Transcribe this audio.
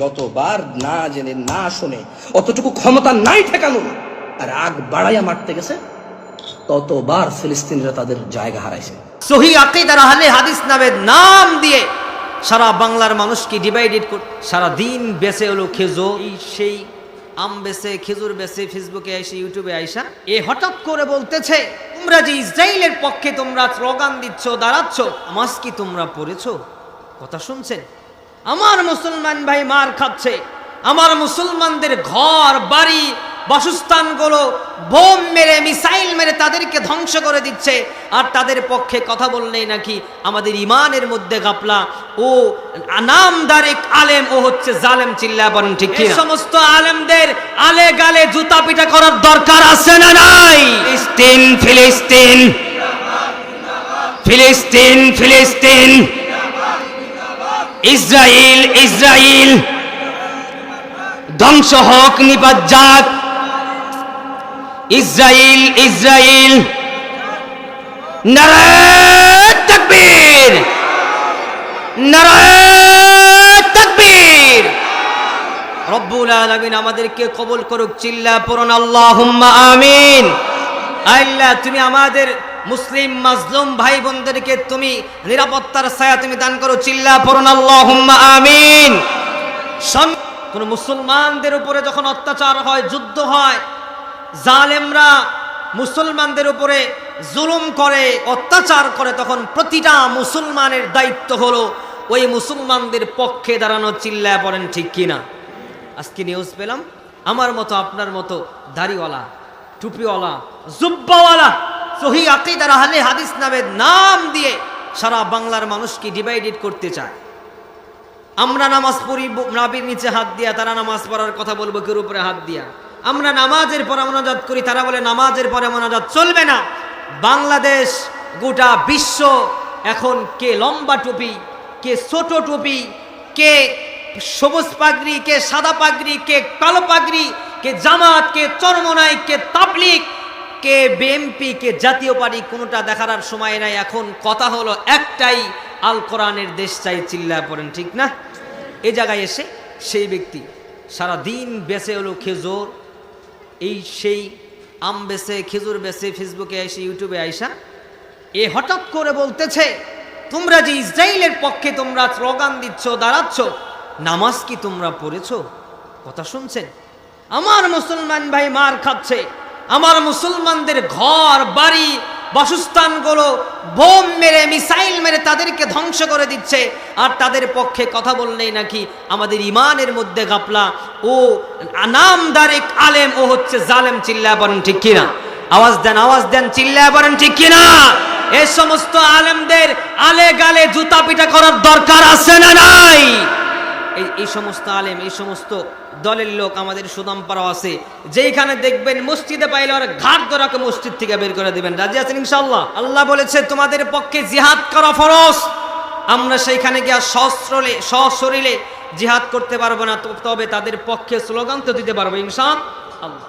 যতবার না জেনে, না শুনে, অতটুকু ক্ষমতা নাই ঠেকানো বাড়াইয়া মারতে গেছে, ততবার তাদের জায়গা হারাইছে। সহি আহলে হাদিস নামের নাম দিয়ে সারা বাংলার মানুষকে ডিভাইডেড কর সারা দিন বেঁচে হলো খেজুর সেই আম বেছে খেজুর বেছে ফেসবুকে আইসে ইউটিউবে আইসা, এ হঠাৎ করে বলতেছে, তোমরা যে ইসরায়েলের পক্ষে তোমরা স্লোগান দিচ্ছ, দাঁড়াচ্ছ, নামাজ কি তোমরা পড়েছো? কথা শুনছেন? আমার মুসলমান ভাই মার খাচ্ছে। আমার মুসলমানদের ঘর, বাড়ি, বাসস্থানগুলো বোম মেরে, মিসাইল মেরে তাদেরকে ধ্বংস করে দিচ্ছে। আর তাদের পক্ষে কথা বললেই নাকি আমাদের ইমানের মধ্যে গাপলা ও নামদারেক আলেম, ও হচ্ছে জালেম চিল্লা বলেন ঠিক এই সমস্ত আলেমদের আলে গালে জুতা পিটা করার দরকার আছে না নাই? ফিলিস্তিন ফিলিস্তিন ফিলিস্তিন ফিলিস্তিন। ইসরায়েল ইসরায়েল ধ্বংস হোক নিপাত যাক ইসরায়েল ইসরায়েল নারায়ণ তাকবীর। নারায়ণ তাকবীর। রব্বুল আলামিন আমাদেরকে কবুল করুক, চিল্লা পড়ুন, আল্লাহুম্মা আমিন। আল্লাহ, তুমি আমাদের মুসলিম মাজলুম ভাই বোনদেরকে তুমি নিরাপত্তার ছায়া তুমি দান করো, চিল্লা পড়ুন, আল্লাহুম্মা আমিন। কোন মুসলমানদের উপরে যখন অত্যাচার হয়, যুদ্ধ হয়, জালেমরা মুসলমানদের উপরে জুলুম করে, অত্যাচার করে, তখন প্রতিটা মুসলমানের দায়িত্ব হলো ওই মুসলমানদের পক্ষে দাঁড়ানো, চিল্লায় পড়েন, ঠিক কিনা? আজকে নিউজ পেলাম, আমার মতো, আপনার মতো দাড়িওয়ালা, টুপিওয়ালা, জুব্বাওয়ালা সহি আকিদার আহলে হাদিস নামের নাম দিয়ে সারা বাংলার মানুষকে ডিভাইডেড করতে চায়। আমরা নামাজ পড়ি, নাবির নিচে হাত দিয়া, তারা নামাজ পড়ার কথা বলব কেউ উপরে হাত দিয়া? আমরা নামাজের পরে মোনাজাত করি, তারা বলে নামাজের পরে মোনাজাত চলবে না। বাংলাদেশ, গোটা বিশ্ব, এখন কে লম্বা টুপি, কে ছোট টুপি, কে সবুজ পাগড়ি, কে সাদা পাগড়ি, কে কালো পাগড়ি, কে জামাত, কে চরমনাই, কে তাবলিক কে বিএমপি কে, জাতীয় পার্টি কোনোটা দেখার আর সময় নাই। এখন কথা হলো একটাই, আল কোরআনের দেশ চাই চিল্লা পড়েন, ঠিক না? এ জায়গায় এসে সেই ব্যক্তি সারা দিন বেঁচে হলো খেজুর, এই সেই আম বেছে খেজুর বেছে ফেসবুকে এসে, ইউটিউবে আইসা, এ হঠাৎ করে বলতেছে, তোমরা যে ইসরায়েলের পক্ষে তোমরা স্লোগান দিচ্ছ, দাঁড়াচ্ছ, নামাজ কি তোমরা পড়েছ? কথা শুনছেন? আমার মুসলমান ভাই মার খাচ্ছে। আমার মুসলমানদের ঘর, বাড়ি, বাসস্থানগুলো বোম মেরে, মিসাইল মেরে তাদেরকে ধ্বংস করে দিচ্ছে। আর তাদের পক্ষে কথা বললেই নাকি আমাদের ইমানের মধ্যে গাপলা ও নামদারেক আলেম, ও হচ্ছে জালেম চিল্লা বলেন ঠিক কিনা? আওয়াজ দেন আওয়াজ দেন চিল্লা বলেন ঠিক কিনা? এই সমস্ত আলেমদের আলে গালে জুতা পিটা করার দরকার আছে না নাই? এই এই সমস্ত আলেম, এই সমস্ত দলের লোক আমাদের সুদামপাড়াও আছে। যেইখানে দেখবেন মসজিদে পাইলে ওরা ঘাট ধরাকে মসজিদ থেকে বের করে দেবেন। রাজি আছেন ইনশাল্লাহ আল্লাহ বলেছে, তোমাদের পক্ষে জিহাদ করা ফরজ। আমরা সেইখানে গিয়া সশ্রলে সশরীরে জিহাদ করতে পারব না, তবে তাদের পক্ষে স্লোগান তো দিতে পারব ইনশাল আল্লাহ